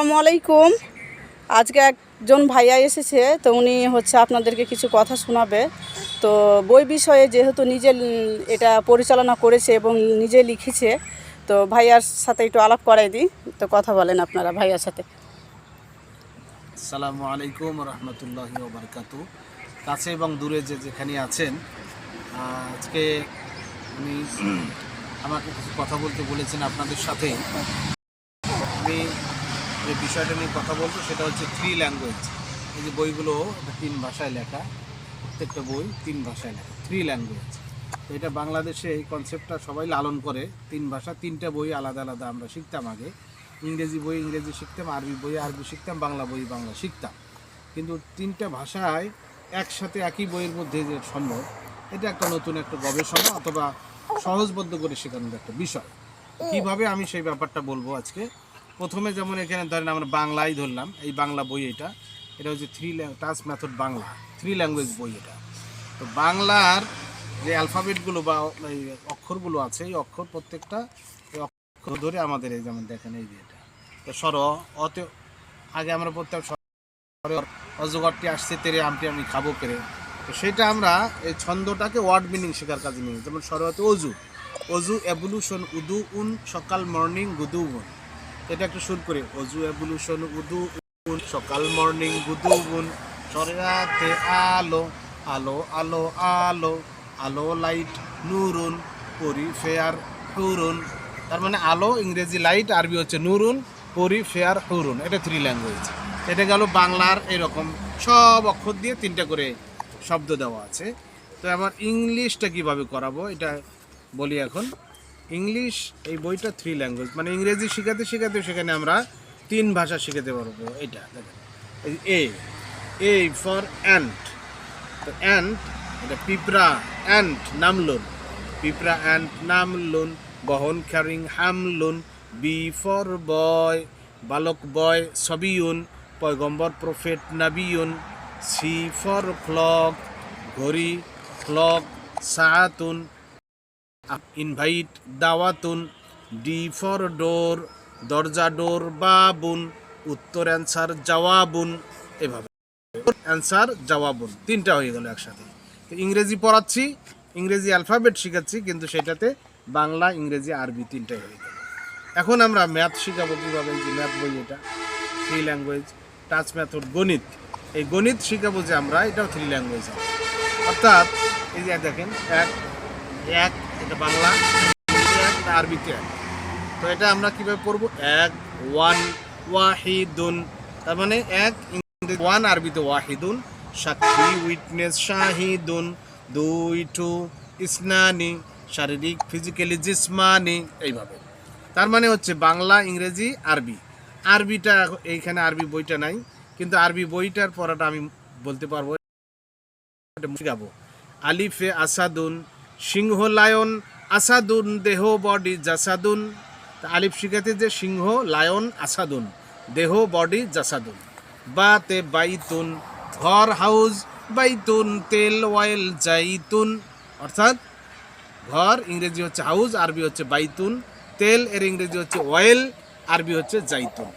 আসসালামু আলাইকুম। আজকে একজন ভাইয়া এসেছে, তো উনি হচ্ছে আপনাদেরকে কিছু কথা শোনাবে। তো বই বিষয়ে যেহেতু নিজে এটা পরিচালনা করেছে এবং নিজে লিখেছে, তো ভাইয়ার সাথে একটু আলাপ করাই দিই। তো কথা বলেন আপনারা ভাইয়ার সাথে। আসসালামু আলাইকুম রহমতুল্লাহি বারকাতু কাছে এবং দূরে যে যেখানে আছেন, আজকে উনি আমাকে কিছু কথা বলতে বলেছেন আপনাদের সাথে। আমি যে বিষয়টা নিয়ে কথা বলব সেটা হচ্ছে থ্রি ল্যাঙ্গুয়েজ এই যে বইগুলো এটা তিন ভাষায় লেখা প্রত্যেকটা বই তিন ভাষায় লেখা থ্রি ল্যাঙ্গুয়েজ তো এটা বাংলাদেশে এই কনসেপ্টটা সবাই লালন করে। তিন ভাষা তিনটা বই আলাদা আলাদা আমরা শিখতাম আগে। ইংরেজি বই ইংরেজি শিখতাম আরবি বই আরবি শিখতাম বাংলা বই বাংলা শিখতাম। কিন্তু তিনটা ভাষায় একসাথে একই বইয়ের মধ্যে যে সম্ভব এটা একটা নতুন একটা গবেষণা অথবা সহজবদ্ধ করে শেখানোর একটা বিষয়। কীভাবে আমি সেই ব্যাপারটা বলব আজকে? প্রথমে যেমন এখানে ধরেন আমরা বাংলাই ধরলাম, এই বাংলা বই এটা। এটা হচ্ছে three touch method Bangla three language বই এটা। তো বাংলার যে অ্যালফাবেটগুলো বা এই অক্ষরগুলো আছে, এই অক্ষর প্রত্যেকটা, এই অক্ষর ধরে আমাদের এই যেমন দেখেন এই যে এটা। তো স্বর, অতে, আগে আমরা প্রত্যেক অজগরটি আসছে তেরে, আমটি আমি খাব পেরে তো সেটা আমরা এই ছন্দটাকে ওয়ার্ড মিনিং শেখার কাজে নিয়ে যেমন স্বরতে অজু। অজু এভলিউশন উদু, উন, সকাল মর্নিং গুদু, উন। এটা একটু শুরু করি। অজু এভলিউশন উদু সকাল মর্নিং গুদু, উন সরেরাতে আলো আলো আলো আলো আলো লাইট নুরুন পরি ফেয়ার হুরুন। তার মানে আলো, ইংরেজি লাইট আরবি হচ্ছে নুরুন পরি ফেয়ার হুরুন। এটা থ্রি ল্যাঙ্গুয়েজ এটা গেল বাংলার এরকম সব অক্ষর দিয়ে তিনটা করে শব্দ দেওয়া আছে। তো আমার ইংলিশটা কীভাবে করাবো, এটা বলি এখন। ইংলিশ এই বইটা থ্রি ল্যাঙ্গুয়েজ মানে ইংরেজি শেখাতে শেখাতে সেখানে আমরা তিন ভাষা শিখাতে পারব এটা এ এ ফর অ্যান্ট তো অ্যান্ট এটা পিঁপড়া অ্যান্ট নামলুন। পিঁপড়া অ্যান্ট নামলুন বহন ক্যারিং হামলুন বি ফর বয় বালক বয় সবিউন, পয়গম্বর প্রফেট নাবিউন। সি ফর ক্লক ঘড়ি ক্লক সাহাতুন ইনভাইট দাওয়াতুন, ডি ফর ডোর, দরজা ডোর বা বাবুন, উত্তর অ্যান্সার জওয়াবুন, এভাবে। অ্যান্সার জওয়াবুন, তিনটা হয়ে গেল একসাথে। তো ইংরেজি পড়াচ্ছি, ইংরেজি অ্যালফাবেট শেখাচ্ছি, কিন্তু সেটাতে বাংলা, ইংরেজি, আরবি তিনটাই হয়ে গেল। এখন আমরা ম্যাথ শেখাবো কীভাবে যে ম্যাথ বই এটা থ্রি ল্যাঙ্গুয়েজ টাচ মেথড গণিত। এই গণিত শেখাবো যে আমরা, এটাও থ্রি ল্যাঙ্গুয়েজ অর্থাৎ, এই যে দেখেন, এক এক এটা বাংলা এটা আরবিতে তো এটা আমরা কীভাবে পড়ব? এক, ওয়ান, ওয়াহিদুন। তার মানে এক ওয়ান আরবিতে ওয়াহিদুন, সাক্ষী, উইটনেস, শাহিদুন। দুই, টু, ইসনানি, শারীরিক, ফিজিক্যালি জিসমানি, এইভাবে। তার মানে হচ্ছে বাংলা, ইংরেজি, আরবি। আরবিটা এইখানে আরবি বইটা নাই, কিন্তু আরবি বইটার পড়াটা আমি বলতে পারব। আলিফে আসাদুন সিংহ লায়ন আসাদুন দেহ বডি জাসাদুন। আলিফ শিখাতে যে সিংহ লায়ন আসাদুন, দেহ বডি জাসাদুন। বা তে বাইতুন, ঘর হাউস বাইতুন, তেল অয়েল জাইতুন। অর্থাৎ ঘর ইংরেজি হচ্ছে হাউস আরবি হচ্ছে বাইতুন। তেল এর ইংরেজি হচ্ছে অয়েল আরবি হচ্ছে জাইতুন।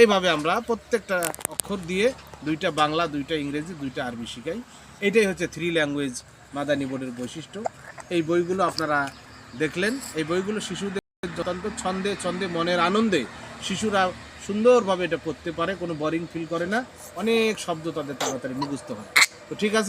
এইভাবে আমরা প্রত্যেকটা অক্ষর দিয়ে দুইটা বাংলা, দুইটা ইংরেজি, দুইটা আরবি শিখাই। এটাই হচ্ছে থ্রি ল্যাঙ্গুয়েজ মাদানী বোর্ডের বৈশিষ্ট্য। এই বইগুলো আপনারা দেখলেন। এই বইগুলো শিশুদের যতান্ত ছন্দে ছন্দে মনের আনন্দে শিশুরা সুন্দরভাবে এটা পড়তে পারে, কোনো বোরিং ফিল করে না। অনেক শব্দ তাদের তাড়াতাড়ি মুখস্থ হয়। তো ঠিক আছে